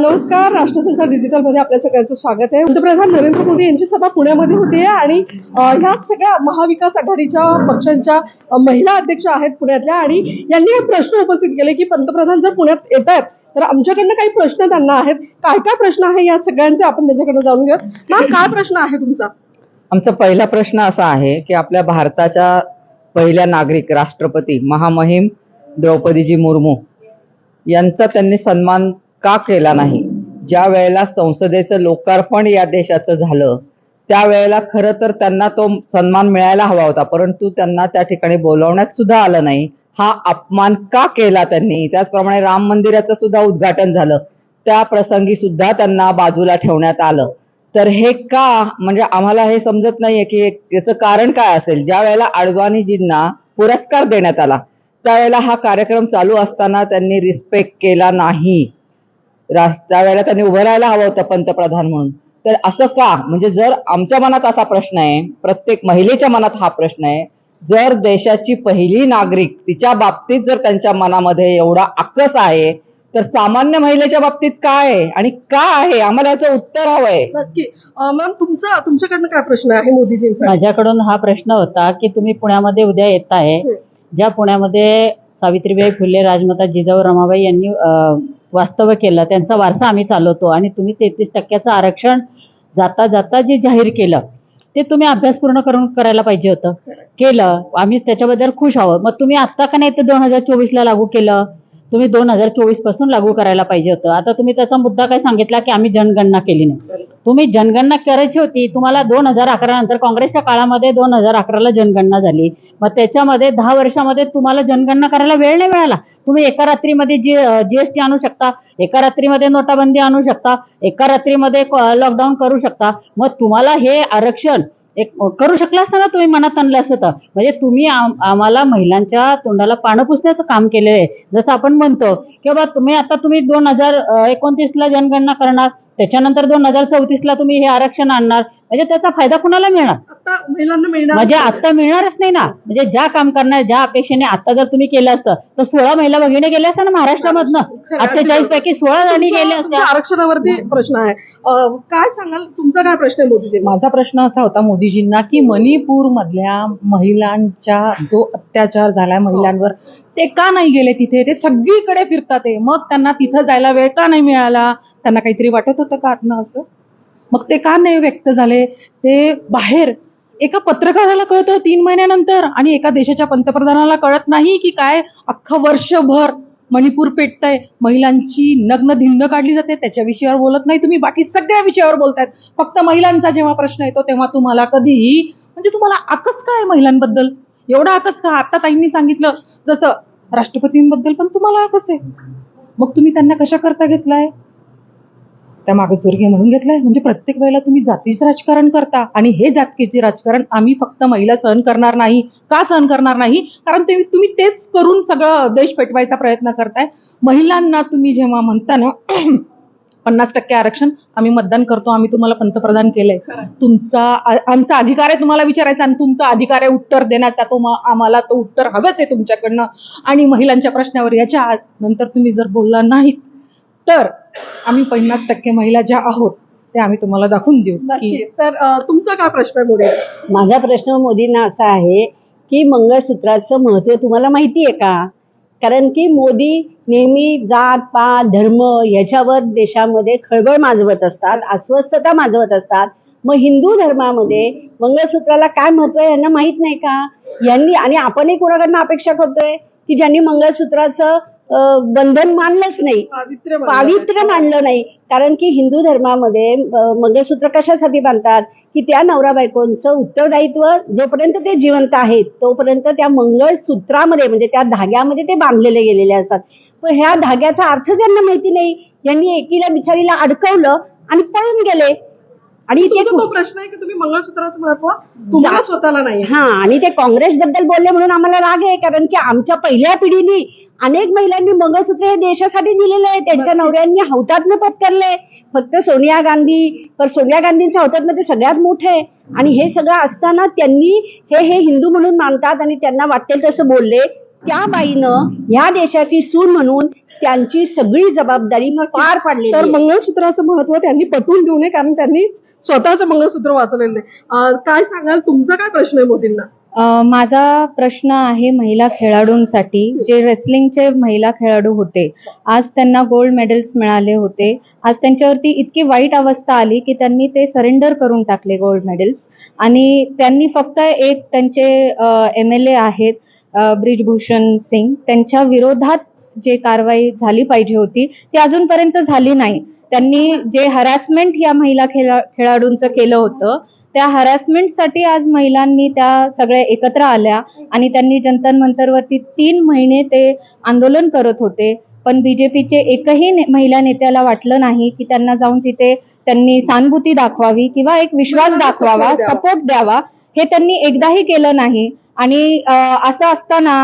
नमस्कार राष्ट्रसंचार डिजिटलमध्ये आपल्या सगळ्यांचं स्वागत आहे. पंतप्रधान नरेंद्र मोदी यांची सभा पुण्यामध्ये होते आणि ह्या सगळ्या महाविकास आघाडीच्या पक्षांच्या महिला अध्यक्ष आहेत पुण्यातल्या आणि यांनी हे प्रश्न उपस्थित केले की पंतप्रधान जर पुण्यात येत आहेत तर आमच्याकडनं काही प्रश्न त्यांना आहेत. काय काय प्रश्न आहे या सगळ्यांचे आपण त्यांच्याकडनं जाणून घेऊ मॅम काय प्रश्न आहे तुमचा? आमचा पहिला प्रश्न असा आहे की आपल्या भारताच्या पहिल्या नागरिक राष्ट्रपती महामहिम द्रौपदीजी मुर्मू यांचा त्यांनी सन्मान का केला नाही? ज्या वेळेला संसदेचं लोकार्पण या देशाचं झालं त्यावेळेला खरं तर त्यांना तो सन्मान मिळायला हवा होता परंतु त्यांना त्या ठिकाणी बोलवण्यात सुद्धा आलं नाही. हा अपमान का केला त्यांनी? त्याचप्रमाणे राम मंदिराचं सुद्धा उद्घाटन झालं. त्या प्रसंगी सुद्धा त्यांना बाजूला ठेवण्यात आलं. तर हे का? म्हणजे आम्हाला हे समजत नाहीये की याचं कारण काय असेल? ज्या वेळेला अडवाणीजींना पुरस्कार देण्यात आला त्यावेळेला हा कार्यक्रम चालू असताना त्यांनी रिस्पेक्ट केला नाही. त्यावेळेला त्यांनी उभं राहायला हवं होतं पंतप्रधान म्हणून. तर असं का? म्हणजे जर आमच्या मनात असा प्रश्न आहे प्रत्येक महिलेच्या मनात हा प्रश्न आहे जर देशाची पहिली नागरिक तिच्या बाबतीत जर त्यांच्या मनामध्ये एवढा आकस आहे तर सामान्य महिलेच्या बाबतीत काय आहे? आणि का आहे? आम्हाला याचं उत्तर हवंय नक्की. अ, मॅम तुमचा तुमच्याकडनं काय प्रश्न आहे मोदीजींसाठी? माझ्याकडून हा प्रश्न होता की तुम्ही पुण्यामध्ये उद्या येत आहे. ज्या पुण्यामध्ये सावित्रीबाई फुले राजमाता जिजाऊ रमाबाई यांनी वास्तव्य केलं त्यांचा वारसा आम्ही चालवतो आणि तुम्ही तेहतीस टक्क्याचं आरक्षण जाता जाता जे जाहीर केलं ते तुम्ही अभ्यास पूर्ण करून करायला पाहिजे होतं. केलं आम्ही त्याच्याबद्दल खुश आहोत. मग तुम्ही आत्ता का नाही ते दोन हजार चोवीसला लागू केलं? तुम्ही दोन हजार चोवीसपासून लागू करायला पाहिजे होतं. आता तुम्ही त्याचा मुद्दा काय सांगितला की आम्ही जनगणना केली नाही. तुम्ही जनगणना करायची होती तुम्हाला दोन हजार अकरा नंतर काँग्रेसच्या काळामध्ये दोन हजार अकराला जनगणना झाली. मग त्याच्यामध्ये दहा वर्षामध्ये तुम्हाला जनगणना करायला वेळ नाही मिळाला. तुम्ही एका रात्रीमध्ये जी जीएसटी आणू शकता एका रात्रीमध्ये नोटाबंदी आणू शकता एका रात्रीमध्ये लॉकडाऊन करू शकता. मग तुम्हाला हे आरक्षण एक करू शकला असता ना तुम्ही मनात आणलं असतं तर. म्हणजे तुम्ही आम्हाला महिलांच्या तोंडाला पानं पुसण्याचं काम केलेलं आहे जसं आपण म्हणतो की बाबा तुम्ही आता तुम्ही दोन हजार एकोणतीसला जनगणना करणार त्याच्यानंतर दोन हजार चौतीसला तुम्ही हे आरक्षण आणणार. म्हणजे त्याचा फायदा कुणाला मिळणार? आता महिलांना मिळणार म्हणजे आता मिळणारच नाही ना. म्हणजे ज्या काम करणार ज्या अपेक्षेने आता जर तुम्ही केलं असतं तर सोळा महिला भगिनी गेल्या असत्या ना महाराष्ट्रामधनं. अठ्ठेचाळीस पैकी सोळा जणी गेल्या असत्या. आरक्षणावरती प्रश्न आहे. अ, काय सांगाल? तुमचा काय प्रश्न आहे मोदीजी? माझा प्रश्न असा होता मोदीजींना की मणिपूर मधल्या महिलांच्या जो अत्याचार झालाय महिलांवर ते का नाही गेले तिथे? ते सगळीकडे फिरतात ते मग त्यांना तिथं जायला वेळ का नाही मिळाला? त्यांना काहीतरी वाटत होतं का आतनं असं? मग ते का नाही व्यक्त झाले? ते बाहेर एका पत्रकाराला कळतं तीन महिन्यानंतर आणि एका देशाच्या पंतप्रधानाला कळत नाही की काय अख्खं वर्षभर मणिपूर पेटतंय. महिलांची नग्न धिंद काढली जाते. त्याच्या विषयावर बोलत नाही तुम्ही. बाकी सगळ्या विषयावर बोलतायत. फक्त महिलांचा जेव्हा प्रश्न येतो तेव्हा तुम्हाला कधीही म्हणजे तुम्हाला आकच काय महिलांबद्दल? एवढा आकच का? आता ताईंनी सांगितलं जसं राष्ट्रपतींबद्दल पण तुम्हाला आकच आहे. मग तुम्ही त्यांना कशा करता घेतलाय? त्या मागासवर्गीय म्हणून घेतलाय. म्हणजे प्रत्येक वेळेला तुम्ही जातीच राजकारण करता आणि हे जातकीचे राजकारण आम्ही फक्त महिला सहन करणार नाही का सहन करणार नाही? कारण ते तुम्ही तेच करून सगळं देश पेटवायचा प्रयत्न करताय. महिलांना तुम्ही जेव्हा म्हणता ना पन्नास टक्के आरक्षण आम्ही मतदान करतो आम्ही तुम्हाला पंतप्रधान केलंय. तुमचा आमचा अधिकार आहे तुम्हाला विचारायचा आणि तुमचा अधिकार आहे उत्तर देण्याचा. तो आम्हाला तो उत्तर हवंच आहे तुमच्याकडनं. आणि महिलांच्या प्रश्नावर याच्या नंतर तुम्ही जर बोलला नाहीत तर आम्ही पन्नास टक्के महिला ज्या आहोत ते आम्ही तुम्हाला दाखवून देऊ की तर तुमचा काय प्रश्न आहे मोदी माझा प्रश्न मोदींना असा आहे की मंगळसूत्राचं महत्त्व तुम्हाला माहिती आहे का? कारण की मोदी नेहमी जात पात धर्म याच्यावर देशामध्ये खळबळ माजवत असतात अस्वस्थता माजवत असतात. मग हिंदू धर्मामध्ये मंगळसूत्राला काय महत्त्व आहे यांना माहीत नाही का? यांनी आणि आपणही कोणाकडनं अपेक्षा करतोय की ज्यांनी मंगळसूत्राचं बंधन मानलंच नाही. पावित्र्य मानलं नाही. कारण की हिंदू धर्मामध्ये मंगळसूत्र कशासाठी बांधतात? की त्या नवरा बायकोंचं उत्तरदायित्व जोपर्यंत ते जिवंत आहेत तोपर्यंत त्या मंगळसूत्रामध्ये म्हणजे त्या धाग्यामध्ये ते बांधलेले गेलेले असतात. पण ह्या धाग्याचा अर्थ ज्यांना माहिती नाही यांनी एकीला बिचारीला अडकवलं आणि पळून गेले. आणि ते तो प्रश्न आहे की तुम्ही मंगळसूत्राचं महत्त्व तुम्हाला स्वतःला नाही हा आणि ते काँग्रेस बद्दल बोलले म्हणून आम्हाला राग आहे कारण की आमच्या पहिल्या पिढीनी अनेक महिलांनी मंगळसूत्र हे देशासाठी दिलेलं आहे. त्यांच्या नवऱ्यांनी हौतात्म्य पत्करले फक्त सोनिया गांधी पण सोनिया गांधींचं हौतात्म्य ते सगळ्यात मोठं आहे. आणि हे सगळं असताना त्यांनी हे हे हिंदू म्हणून मानतात आणि त्यांना वाटेल तसं बोलले. त्या बाईनं ह्या देशाची सून म्हणून त्यांची सगळी जबाबदारी पार पाडलेली तर. मंगळसूत्राचं महत्त्व त्यांनी पटवून देऊ नये कारण त्यांनी स्वतःचं मंगळसूत्र वाचलेलं नाही काय सांगाल? तुमचा काय प्रश्न आहे मोदींना? माझा प्रश्न आहे महिला खेळाडूंसाठी. जे रेसलिंगचे महिला खेळाडू होते आज त्यांना गोल्ड मेडल्स मिळाले होते. आज त्यांच्यावरती इतकी वाईट अवस्था आली की त्यांनी ते सरेंडर करून टाकले गोल्ड मेडल्स आणि त्यांनी फक्त एक त्यांचे एम एल ए आहेत ब्रिजभूषण सिंग. त्यांच्या विरोधात जे कारवाई झाली पाहिजे होती ती अजूनपर्यंत झाली नाही. त्यांनी जे हरॅसमेंट या महिला खेळा खेळाडूंचं केलं होतं त्या हरॅसमेंटसाठी आज महिलांनी त्या सगळ्या एकत्र आल्या आणि त्यांनी जंतर मंतरवरती तीन महिने ते आंदोलन करत होते. पण बीजेपीचे एकही ने- महिला नेत्याला वाटलं नाही की त्यांना जाऊन तिथे त्यांनी सहानुभूती दाखवावी किंवा एक विश्वास दाखवावा. सपोर्ट द्यावा. हे त्यांनी एकदाही केलं नाही. आणि असं असताना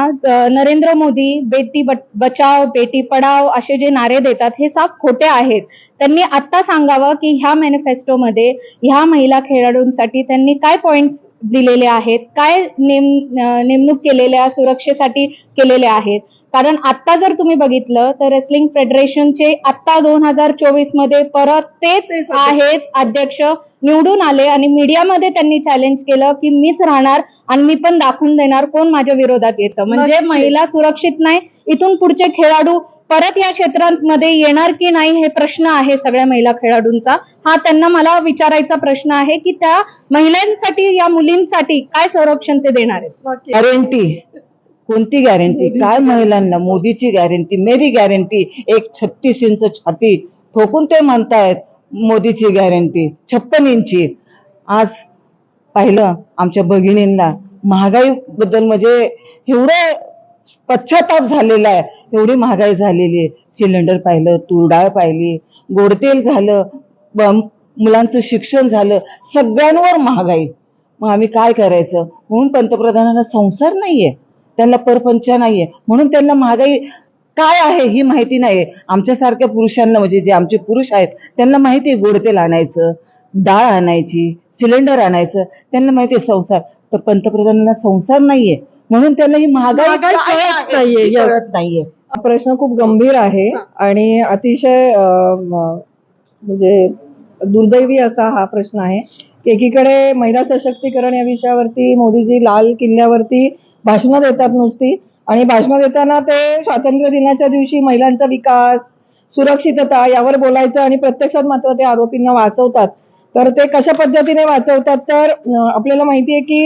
नरेंद्र मोदी बेटी बचाव बेटी पढाव असे जे नारे देतात हे साफ खोटे आहेत. त्यांनी आत्ता सांगावं की ह्या मॅनिफेस्टोमध्ये ह्या महिला खेळाडूंसाठी त्यांनी काय पॉइंट्स दिलेले आहेत? काय नेम नेमणूक केलेल्या सुरक्षेसाठी केलेल्या आहेत? कारण आत्ता जर तुम्ही बघितलं तर रेसलिंग फेडरेशनचे आत्ता दोन हजार चोवीसमध्ये परत तेच आहेत अध्यक्ष. निवडून आले आणि मीडियामध्ये त्यांनी चॅलेंज केलं की मीच राहणार आणि मी पण दाखवून देणार कोण माझ्या विरोधात येतं. म्हणजे. महिला सुरक्षित नाही. इथून पुढचे खेळाडू परत या क्षेत्रांमध्ये येणार की नाही हे प्रश्न आहे सगळ्या महिला खेळाडूंचा. हा त्यांना मला विचारायचा प्रश्न आहे की त्या महिलांसाठी या मुलींसाठी काय संरक्षण ते देणार आहेत? कोणती गॅरंटी काय महिलांना? मोदीची गॅरंटी मेरी गॅरंटी एक छत्तीस इंच छाती. ठोकून ते म्हणतायत मोदीची गॅरंटी छप्पन इंची. आज पाहिलं आमच्या भगिनींना महागाई बद्दल म्हणजे एवढं पश्चाताप झालेला आहे. एवढी महागाई झालेली आहे. सिलेंडर पाहिलं तूर डाळ पाहिली गोडतेल झालं मुलांचं शिक्षण झालं सगळ्यांवर महागाई. मग आम्ही काय करायचं? म्हणून पंतप्रधानांना संसार नाहीये. त्यांना परपंच नाहीये. म्हणून त्यांना महागाई काय आहे ही माहिती नाही आमच्यासारख्या पुरुषांना म्हणजे जे आमचे पुरुष आहेत त्यांना माहिती आहे गोड तेल आणायचं डाळ आणायची सिलेंडर आणायचं त्यांना माहिती आहे संसार. तर पंतप्रधानांना संसार नाहीये. म्हणून त्यांना ही महागाई कळत नाहीये. कळत नाहीये. हा प्रश्न खूप गंभीर आहे आणि अतिशय म्हणजे दुर्दैवी असा हा प्रश्न आहे. की एकीकडे महिला सशक्तीकरण या विषयावरती मोदीजी लाल किल्ल्यावरती भाषणं देतात नुसती. आणि भाषणं देताना ते स्वातंत्र्य दिनाच्या दिवशी महिलांचा विकास सुरक्षितता यावर बोलायचं आणि प्रत्यक्षात मात्र ते आरोपींना वाचवतात. तर ते कशा पद्धतीने वाचवतात? तर आपल्याला माहिती आहे की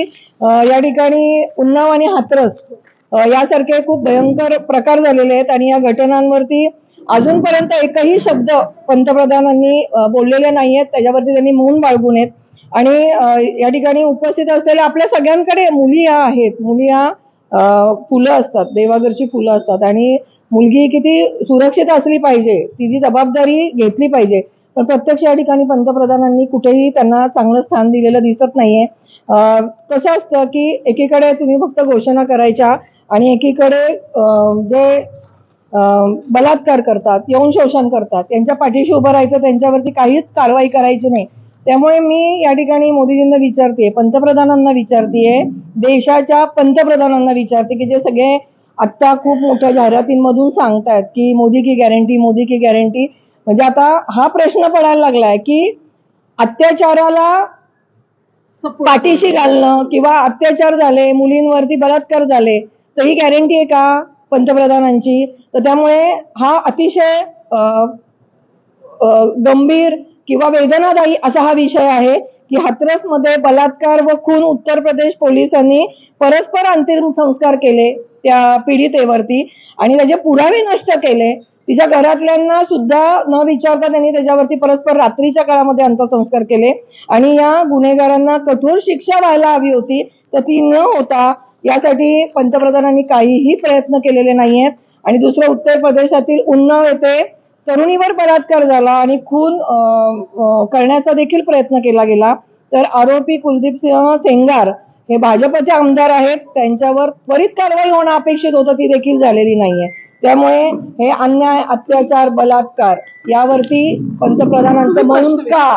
या ठिकाणी उन्नाव आणि हाथरस यासारखे खूप भयंकर प्रकार झालेले आहेत आणि या घटनांवरती अजूनपर्यंत एकही शब्द पंतप्रधानांनी बोललेले नाही आहेत त्याच्यावरती त्यांनी मौन बाळगून आहेत. आणि या ठिकाणी उपस्थित असलेल्या आपल्या सगळ्यांकडे मुली या आहेत. मुली या फुलं असतात देवाघरची फुलं असतात. आणि मुलगी किती सुरक्षित असली पाहिजे तिची जबाबदारी घेतली पाहिजे. पण प्रत्यक्ष या ठिकाणी पंतप्रधानांनी कुठेही त्यांना चांगलं स्थान दिलेलं दिसत नाहीये. कसं असतं की एकीकडे तुम्ही फक्त घोषणा करायच्या आणि एकीकडे जे बलात्कार करतात यौन शोषण करतात त्यांच्या पाठीशी उभं राहायचं त्यांच्यावरती काहीच कारवाई करायची नाही. त्यामुळे मी या ठिकाणी मोदीजींना विचारते पंतप्रधानांना विचारतेय देशाच्या पंतप्रधानांना विचारते की जे सगळे आत्ता खूप मोठ्या जाहिरातींमधून सांगतायत की मोदी की गॅरंटी मोदी की गॅरंटी म्हणजे आता हा प्रश्न पडायला लागलाय की अत्याचाराला. पाठीशी घालणं किंवा अत्याचार झाले मुलींवरती बलात्कार झाले तर ही गॅरंटी आहे का पंतप्रधानांची तर त्यामुळे हा अतिशय गंभीर किंवा वेदनादायी असा हा विषय आहे की हाथरसमध्ये बलात्कार व खून उत्तर प्रदेश पोलिसांनी परस्पर अंतिम संस्कार केले त्या पीडितेवरती. आणि त्याचे पुरावे नष्ट केले. तिच्या घरातल्यांना सुद्धा न विचारता त्यांनी त्याच्यावरती परस्पर रात्रीच्या काळामध्ये अंत्यसंस्कार केले. आणि या गुन्हेगारांना कठोर शिक्षा व्हायला हवी होती तर ती न होता यासाठी पंतप्रधानांनी काहीही प्रयत्न केलेले नाहीयेत. आणि दुसरं उत्तर प्रदेशातील उन्नाव येथे तरुणीवर बलात्कार झाला आणि खून करण्याचा देखील प्रयत्न केला गेला. तर आरोपी कुलदीप सिंह सेंगार हे भाजपचे आमदार आहेत. त्यांच्यावर त्वरित कारवाई होणं अपेक्षित होतं ती देखील झालेली नाहीये. त्यामुळे हे अन्याय अत्याचार बलात्कार यावरती पंतप्रधानांचं म्हणून का?